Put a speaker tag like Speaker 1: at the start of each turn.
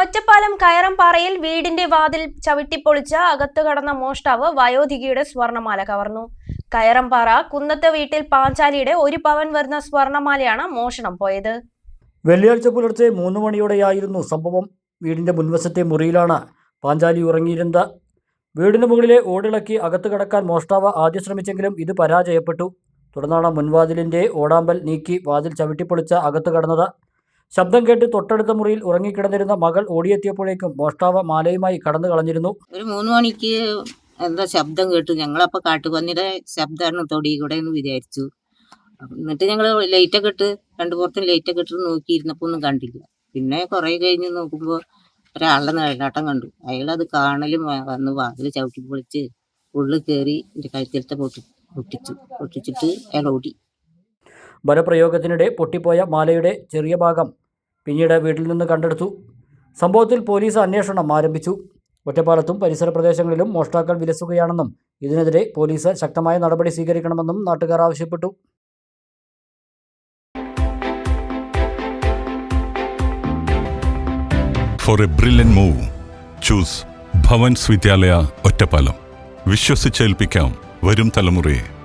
Speaker 1: ഒറ്റപ്പാലം കയറംപാറയിൽ വീടിന്റെ വാതിൽ ചവിട്ടിപ്പൊളിച്ച അകത്തു കടന്ന മോഷ്ടാവ് വയോധികയുടെ സ്വർണമാല കവർന്നു. കയറംപാറ കുന്നത്തെ വീട്ടിൽ പാഞ്ചാലിയുടെ ഒരു പവൻ വരുന്ന സ്വർണമാലയാണ് മോഷണം പോയത്.
Speaker 2: വെള്ളിയാഴ്ച പുലർച്ചെ മൂന്ന് മണിയോടെയായിരുന്നു സംഭവം. വീടിന്റെ മുൻവശത്തെ മുറിയിലാണ് പാഞ്ചാലി ഉറങ്ങിയിരുന്നത്. വീടിന് മുകളിലെ ഓടിളക്കി അകത്ത് കടക്കാൻ മോഷ്ടാവ് ആദ്യം ശ്രമിച്ചെങ്കിലും ഇത് പരാജയപ്പെട്ടു. തുടർന്നാണ് മുൻവാതിലിന്റെ ഓടാമ്പൽ നീക്കി വാതിൽ ചവിട്ടിപ്പൊളിച്ച അകത്ത് കടന്നത്. ശബ്ദം കേട്ട് തൊട്ടടുത്ത മുറിയിൽ ഉറങ്ങിക്കിടന്നിരുന്ന മകൾ ഓടിയെത്തിയപ്പോഴേക്കും മോഷ്ടാവ് മാലയുമായി കടന്നു കളഞ്ഞിരുന്നു.
Speaker 3: ഒരു മൂന്ന് മണിക്ക് എന്താ ശബ്ദം കേട്ടു. ഞങ്ങളപ്പോൾ കാട്ടുപന്നിയുടെ ശബ്ദമാണ് തൊടി കൂടെ എന്ന് വിചാരിച്ചു. എന്നിട്ട് ഞങ്ങൾ ലൈറ്റൊക്കെ ഇട്ട് രണ്ടു പുറത്തും ലൈറ്റൊക്കെ ഇട്ട് നോക്കിയിരുന്നപ്പോൾ ഒന്നും കണ്ടില്ല. പിന്നെ കുറേ കഴിഞ്ഞ് നോക്കുമ്പോൾ ഒരാളുടെ നിഴലാട്ടം കണ്ടു. അയാൾ അത് കാണലും വന്ന് വാതിൽ ചവിട്ടി പൊളിച്ച് ഉള്ളിൽ കയറി എന്റെ കഴുത്തിലത്തെ പൊട്ടി പൊട്ടിച്ചു. പൊട്ടിച്ചിട്ട് അയാൾ ഓടി.
Speaker 2: ബലപ്രയോഗത്തിനിടെ പൊട്ടിപ്പോയ മാലയുടെ ചെറിയ ഭാഗം പിന്നീട് വീട്ടിൽ നിന്ന് കണ്ടെടുത്തു. സംഭവത്തിൽ പോലീസ് അന്വേഷണം ആരംഭിച്ചു. ഒറ്റപ്പാലത്തും പരിസര പ്രദേശങ്ങളിലും മോഷ്ടാക്കൾ വിലസുകയാണെന്നും ഇതിനെതിരെ പോലീസ് ശക്തമായ നടപടി സ്വീകരിക്കണമെന്നും നാട്ടുകാർ ആവശ്യപ്പെട്ടു.
Speaker 4: For a brilliant move, choose Bhavans Vidyalaya Ottapalam വിശ്വസിച്ചേൽപ്പിക്കാം വരും തലമുറയെ